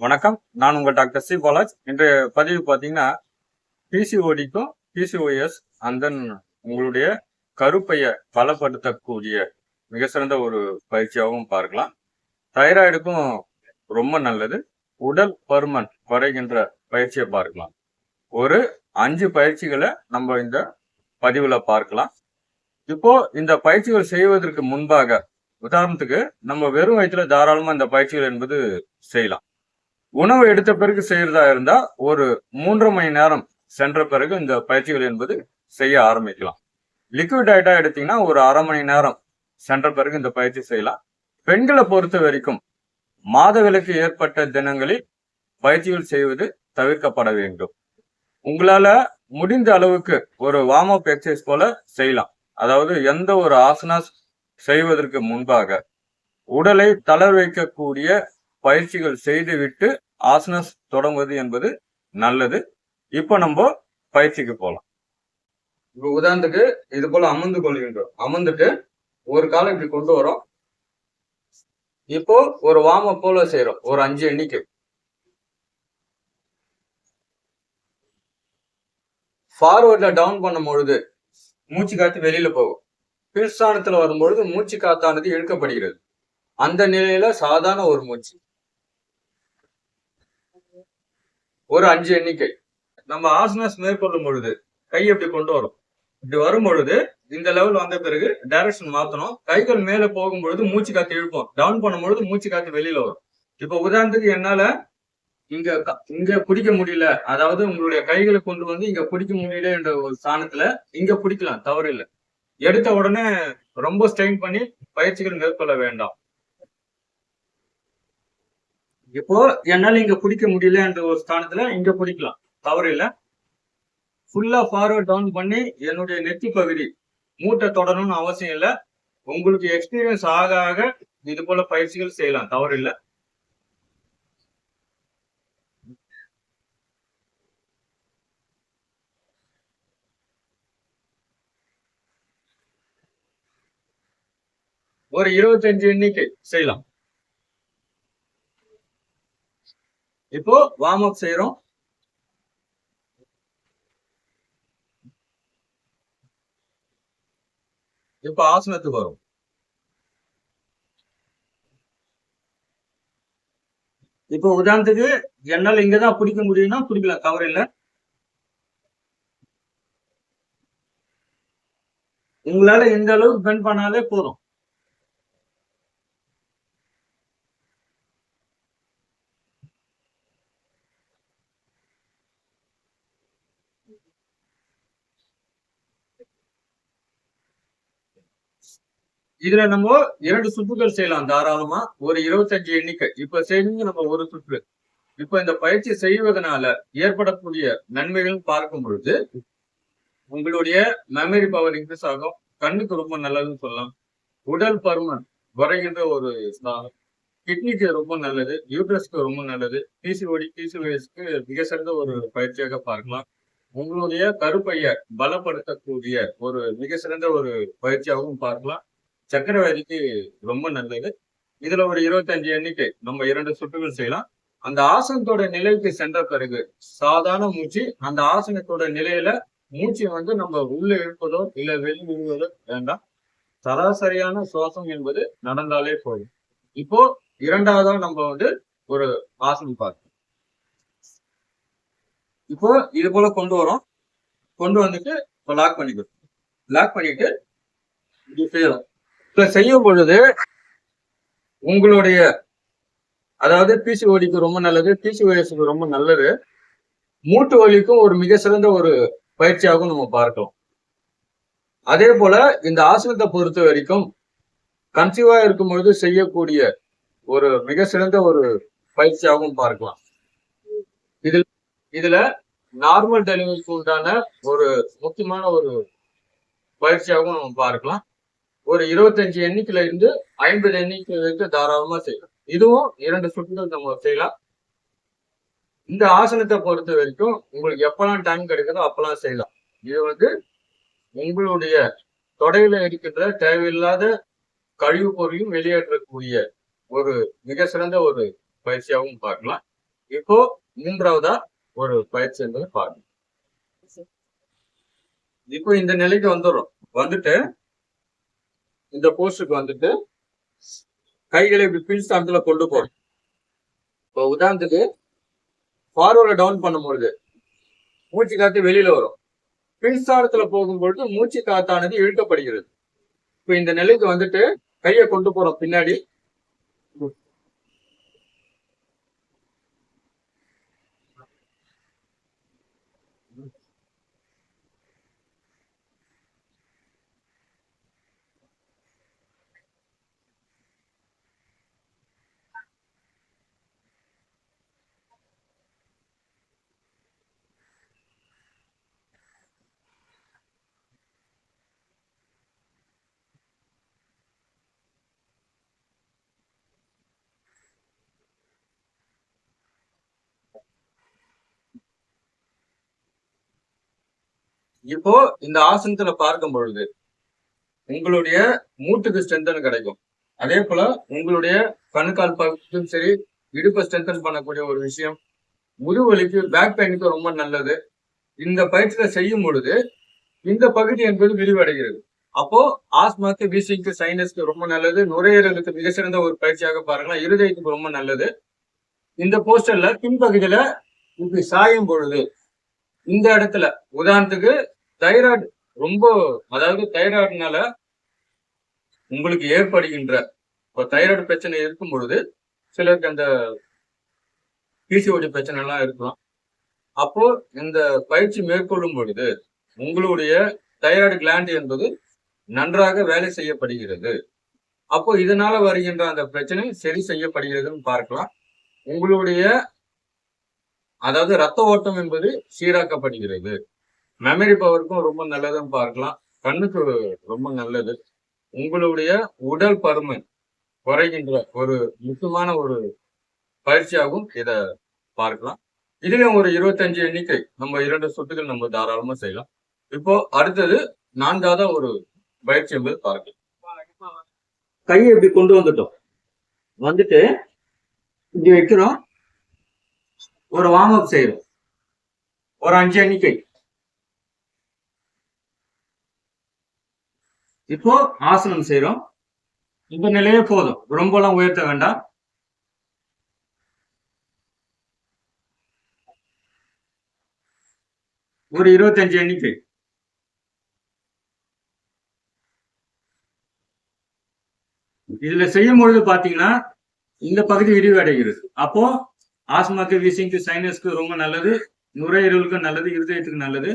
வணக்கம். நான் உங்கள் டாக்டர் சி. பாலாஜ். இன்று பதிவு பார்த்தீங்கன்னா பிசிஓடிக்கும் பிசிஓஎஸ் அந்த உங்களுடைய கருப்பையை பலப்படுத்தக்கூடிய மிக சிறந்த ஒரு பயிற்சியாகவும் பார்க்கலாம். தைராய்டுக்கும் ரொம்ப நல்லது. உடல் பருமன் குறைகின்ற பயிற்சியை பார்க்கலாம். ஒரு அஞ்சு பயிற்சிகளை நம்ம இந்த பதிவில் பார்க்கலாம். இப்போ இந்த பயிற்சிகள் செய்வதற்கு முன்பாக உதாரணத்துக்கு நம்ம வெறும் வயிற்றுல தாராளமாக இந்த பயிற்சிகள் என்பது செய்யலாம். உணவு எடுத்த பிறகு செய்யறதா இருந்தா ஒரு மூன்று மணி நேரம் சென்ற பிறகு இந்த பயிற்சிகள் என்பது செய்ய ஆரம்பிக்கலாம். லிக்விட் டயட்டா எடுத்தீங்கன்னா ஒரு அரை மணி நேரம் சென்ற பிறகு இந்த பயிற்சி செய்யலாம். பெண்களை பொறுத்த வரைக்கும் மாதவிலக்கு ஏற்பட்ட தினங்களில் பயிற்சிகள் செய்வது தவிர்க்கப்பட வேண்டும். உங்களால முடிந்த அளவுக்கு ஒரு வார்ம் அப் எக்ஸசைஸ் போல செய்யலாம். அதாவது எந்த ஒரு ஆசனாஸ் செய்வதற்கு முன்பாக உடலை தளர் வைக்கக்கூடிய பயிற்சிகள் செய்துவிட்டு ஆசனஸ் தொடங்குவது என்பது நல்லது. இப்போ நம்ம பயிற்சிக்கு போகலாம் இப்போ உதாரணத்துக்கு இது போல அமர்ந்து கொள்கின்றோம். அமர்ந்துட்டு ஒரு காலம் இப்படி கொண்டு வரோம். இப்போ ஒரு வாம போல செய்யறோம் ஒரு அஞ்சு எண்ணிக்கை. ஃபார்வர்ட்ல டவுன் பண்ணும் பொழுது மூச்சு காத்து வெளியில போகும். கீழ்ஸ்தானத்துல வரும்பொழுது மூச்சு காத்தானது இழுக்கப்படுகிறது. அந்த நிலையில சாதாரண ஒரு மூச்சு. ஒரு அஞ்சு எண்ணிக்கை. நம்ம ஆசனஸ் மேற்கொள்ளும் பொழுது கை எப்படி கொண்டு வரும்? இப்படி வரும் பொழுது இந்த லெவல் வந்த பிறகு டைரக்ஷன் மாத்தணும். கைகள் மேல போகும் பொழுது மூச்சு காத்து இழுப்போம். டவுன் பண்ணும் பொழுது மூச்சு காத்து வெளியில வரும். இப்ப உதாரணத்துக்கு என்னால இங்க இங்க பிடிக்க முடியல. அதாவது உங்களுடைய கைகளை கொண்டு வந்து இங்க பிடிக்க முடியல என்ற ஒரு ஸ்தானத்துல இங்க பிடிக்கலாம் தவறு இல்லை. எடுத்த உடனே ரொம்ப ஸ்ட்ரெயின் பண்ணி பயிற்சிகள் மேற்கொள்ள வேண்டாம். இப்போ என்னால இங்க பிடிக்க முடியல என்ற ஒரு ஸ்தானத்துல இங்க பிடிக்கலாம் தவறு இல்லை. ஃபுல்லா ஃபார்வர்ட் டவுன் பண்ணி என்னுடைய நெத்தி பகுதி மூட்டை தொடரணும்னு அவசியம் இல்லை. உங்களுக்கு எக்ஸ்பீரியன்ஸ் ஆக ஆக இது போல பயிற்சிகள் செய்யலாம். தவறு இல்லை. ஒரு இருபத்தஞ்சு எண்ணிக்கை செய்யலாம். இப்போ வார்ம் அப் செய்யறோம் இப்போ ஆசனத்துக்கு வரும். இப்போ உதாரணத்துக்கு என்னால இங்கதான் பிடிக்க முடியும்னா பிடிக்கலாம் கவர் இல்ல. உங்களால எந்த அளவுக்கு பெண்ட் பண்ணாலே போதும். இதுல நம்ம இரண்டு சுற்றுகள் செய்யலாம் தாராளமா. ஒரு இருபத்தஞ்சு எண்ணிக்கை. இப்ப செஞ்சு நம்ம ஒரு சுற்று. இப்ப இந்த பயிற்சி செய்வதனால ஏற்படக்கூடிய நன்மைகள் பார்க்கும் பொழுது உங்களுடைய மெமரி பவர் இன்க்ரீஸ் ஆகும். கண்ணுக்கு ரொம்ப நல்லதுன்னு சொல்லலாம். உடல் பருமன் குறைகின்ற ஒரு ஸ்தானம் கிட்னிக்கு ரொம்ப நல்லது. யூட்ரஸ்க்கு ரொம்ப நல்லது. பிசிஓடி பிசிஓஎஸ்க்கு மிக சிறந்த ஒரு பயிற்சியாக பார்க்கலாம். உங்களுடைய கருப்பைய பலப்படுத்தக்கூடிய ஒரு மிக சிறந்த ஒரு பயிற்சியாகவும் பார்க்கலாம். சக்கரவர்த்திக்கு ரொம்ப நல்லது. இதுல ஒரு இருபத்தஞ்சு எண்ணிக்கை. நம்ம இரண்டு சுற்றுகள் செய்யலாம். அந்த ஆசனத்தோட நிலைக்கு சென்ற பிறகு சாதாரண மூச்சு அந்த ஆசனத்தோட நிலையில மூச்சை வந்து நம்ம உள்ள இழுப்பதோ இல்ல வெளியிடுவதோ வேண்டாம். சராசரியான சுவாசம் என்பது நடந்தாலே போதும். இப்போ இரண்டாவதா நம்ம வந்து ஒரு ஆசனம் பார்க்கணும். இப்போ இது போல கொண்டு வரோம். கொண்டு வந்துட்டு இப்போ லாக் பண்ணிக்கிறோம். லாக் பண்ணிட்டு இது செய்யறோம் செய்யும் பொழுது உங்களுடைய அதாவது பிசிஓடிக்கு ரொம்ப நல்லது பிசிஓஎஸ்க்கு ரொம்ப நல்லது. மூட்டு வலிக்கும் ஒரு மிக சிறந்த ஒரு பயிற்சியாகவும் நம்ம பார்க்கலாம். அதே போல இந்த ஆசிரியத்தை பொறுத்த வரைக்கும் கன்சீவா இருக்கும் பொழுது செய்யக்கூடிய ஒரு மிக சிறந்த ஒரு பயிற்சியாகவும் பார்க்கலாம். இதில் இதுல நார்மல் டெலிவரிக்கு உண்டான ஒரு முக்கியமான ஒரு பயிற்சியாகவும் நம்ம பார்க்கலாம். ஒரு இருபத்தஞ்சு எண்ணிக்கையில இருந்து ஐம்பது எண்ணிக்கை வரைக்கும் தாராளமா செய்யலாம். இதுவும் இரண்டு சுற்றுகள் நம்ம செய்யலாம். இந்த ஆசனத்தை பொறுத்த வரைக்கும் உங்களுக்கு எப்பெல்லாம் டைம் கிடைக்குதோ அப்பெல்லாம் செய்யலாம். இது வந்து உங்களுடைய தொடையில இருக்கின்ற தேவையில்லாத கழிவு பொருளையும் வெளியேற்றக்கூடிய ஒரு மிக சிறந்த ஒரு பயிற்சியாகவும் பார்க்கலாம். இப்போ மூன்றாவதா ஒரு பயிற்சி என்பதை பாருங்க இப்போ இந்த நிலைக்கு வந்துடுறோம். வந்துட்டு இந்த போஸ்டுக்கு வந்துட்டு கைகளை இப்படி பின் கொண்டு போகணும். இப்போ உதாரணத்துக்கு ஃபார்வர்டை டவுன் பண்ணும்பொழுது மூச்சு காத்து வெளியில வரும். பின்ஸ்தாரத்துல போகும்பொழுது மூச்சு காத்தானது இழுக்கப்படுகிறது. இப்போ இந்த நிலைக்கு வந்துட்டு கையை கொண்டு போறோம் பின்னாடி. இப்போ இந்த ஆசனத்துல பார்க்கும் பொழுது உங்களுடைய மூட்டுக்கு ஸ்ட்ரென்தன் கிடைக்கும். அதே போல உங்களுடைய கணுக்கால் பகுதியும் சரி இடுப்பை ஸ்ட்ரென்தன் பண்ணக்கூடிய ஒரு விஷயம். முதுவலிக்கு பேக் பெயினுக்கு ரொம்ப நல்லது. இந்த பயிற்சியில செய்யும் பொழுது இந்த பகுதி என்பது விரிவடைகிறது. அப்போ ஆஸ்மாக்கு வீசிங்க்கு சைனஸ்க்கு ரொம்ப நல்லது. நுரையீரலுக்கு மிக சிறந்த ஒரு பயிற்சியாக பாருங்களா இருதயத்துக்கு ரொம்ப நல்லது. இந்த போஸ்டர்ல பின்பகுதியில இப்படி சாயும் பொழுது இந்த இடத்துல உதாரணத்துக்கு தைராய்டு ரொம்ப அதாவது தைராய்டுனால உங்களுக்கு ஏற்படுகின்ற இப்போ தைராய்டு பிரச்சனை இருக்கும் பொழுது சிலருக்கு அந்த பிசிஓடி பிரச்சனை எல்லாம் இருக்கலாம். அப்போ இந்த பயிற்சி மேற்கொள்ளும் பொழுது உங்களுடைய தைராய்டு கிளாண்ட் என்பது நன்றாக வேலை செய்யப்படுகிறது. அப்போ இதனால வருகின்ற அந்த பிரச்சனை சரி செய்யப்படுகிறதுன்னு பார்க்கலாம். உங்களுடைய அதாவது ரத்த ஓட்டம் என்பது சீராக்கப்படுகிறது. மெமரி பவருக்கும் ரொம்ப நல்லதுன்னு பார்க்கலாம். கண்ணுக்கு ரொம்ப நல்லது. உங்களுடைய உடல் பருமன் குறைகின்ற ஒரு முக்கியமான ஒரு பயிற்சியாகவும் இதை பார்க்கலாம். இதுலயும் ஒரு இருபத்தஞ்சு எண்ணிக்கை. நம்ம இரண்டு சொட்டுகள் நம்ம தாராளமா செய்யலாம். இப்போ அடுத்தது நான்காவதா ஒரு பயிற்சி என்பது பார்க்கலாம். கையை இப்படி கொண்டு வந்துட்டோம். வந்துட்டு இங்க வைக்கிறோம். ஒரு வார்ம் அப் செய்யறோம் ஒரு அஞ்சு எண்ணிக்கை. இப்போ ஆசனம் செய்யறோம் இந்த நிலையே போதும். ரொம்பலாம் உயர்த்த வேண்டாம். ஒரு இருபத்தஞ்சு எண்ணிக்கை. இதுல செய்யும் பொழுது பாத்தீங்கன்னா இந்த பகுதி விரிவடைகிறது. அப்போ ஆஸ்மாக்கு வீசிங்க்கு சைனஸ்க்கு ரொம்ப நல்லது நுரையீரலுக்கு நல்லது இருதயத்துக்கு நல்லது.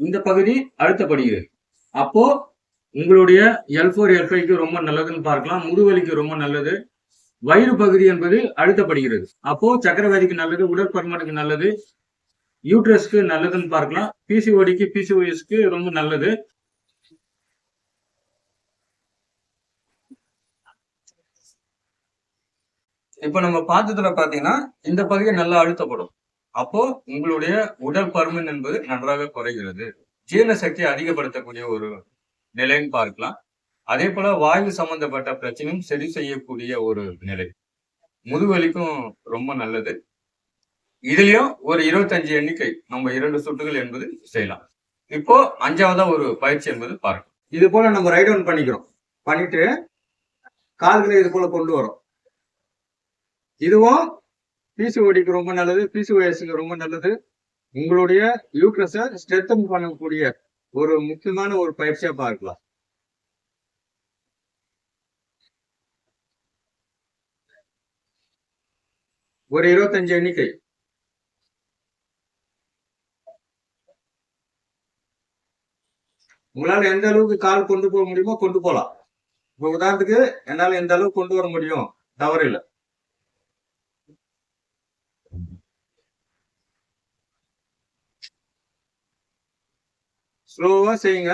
இந்த பகுதி அழுத்தப்படுகிறது அப்போ உங்களுடைய எல் ஃபோர் எல் ஃபைவ்க்கு ரொம்ப நல்லதுன்னு பார்க்கலாம். முதுவலிக்கு ரொம்ப நல்லது. வயிறு பகுதி என்பது அழுத்தப்படுகிறது அப்போ சக்கரவாதிக்கு நல்லது உடற்பருமனுக்கு நல்லது. யூட்ரஸ்க்கு நல்லதுன்னு பார்க்கலாம். பிசிஓடிக்கு பிசிஓஎஸ்க்கு ரொம்ப நல்லது. இப்ப நம்ம பார்த்ததுல பாத்தீங்கன்னா இந்த பகுதி நல்லா அழுத்தப்படும். அப்போ உங்களுடைய உடல் பருமன் என்பது நன்றாக குறைகிறது. ஜீரண சக்தியை அதிகப்படுத்தக்கூடிய ஒரு நிலைன்னு பார்க்கலாம். அதே போல வாயு சம்பந்தப்பட்ட பிரச்சனையும் சரி செய்யக்கூடிய ஒரு நிலை. முதுவலிக்கும் ரொம்ப நல்லது. இதுலயும் ஒரு இருபத்தஞ்சு எண்ணிக்கை நம்ம இரண்டு சுட்டுகள் என்பது செய்யலாம். இப்போ அஞ்சாவதா ஒரு பயிற்சி என்பது பார்க்கணும். இது போல நம்ம ரைட் ஒன் பண்ணிக்கிறோம். பண்ணிட்டு கால்களை இது போல கொண்டு வரோம். இதுவும் பிசிஓடிக்கு ரொம்ப நல்லது பிசிஓஎஸ்க்கு ரொம்ப நல்லது. உங்களுடைய யூட்ரஸை ஸ்ட்ரெத்தன் பண்ணக்கூடிய ஒரு முக்கியமான ஒரு பயிற்சியாக பார்க்கலாம். ஒரு இருபத்தஞ்சு எண்ணிக்கை. உங்களால் எந்த அளவுக்கு கால் கொண்டு போக முடியுமோ கொண்டு போகலாம். இப்போ உதாரணத்துக்கு என்னால் எந்த அளவுக்கு கொண்டு வர முடியும்? தவறு இல்லை ஸ்லோவா செய்யுங்க.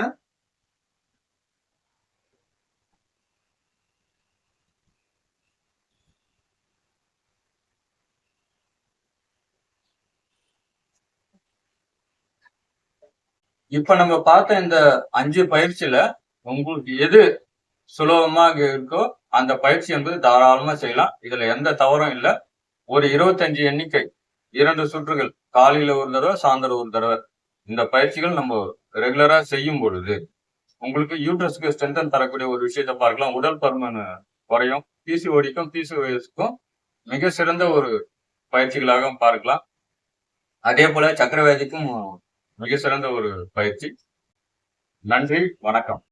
இப்ப நம்ம பார்த்த இந்த அஞ்சு பயிற்சியில உங்களுக்கு எது சுலபமாக இருக்கோ அந்த பயிற்சி என்பது தாராளமா செய்யலாம். இதுல எந்த தவறும் இல்லை. ஒரு இருபத்தஞ்சு எண்ணிக்கை இரண்டு சுற்றுகள் காலையில ஒரு தடவை சாயந்தரம் ஒரு தடவை. இந்த பயிற்சிகள் நம்ம ரெகுலராக செய்யும் பொழுது உங்களுக்கு யூட்ரஸ்க்கு ஸ்ட்ரென்தன் தரக்கூடிய ஒரு விஷயத்தை பார்க்கலாம். உடல் பருமன் குறையும். பிசிஓடிக்கும் பிசிஓஎஸ்க்கும் மிக சிறந்த ஒரு பயிற்சிகளாக பார்க்கலாம். அதே போல சக்கரவியாதிக்கும் மிக சிறந்த ஒரு பயிற்சி. நன்றி வணக்கம்.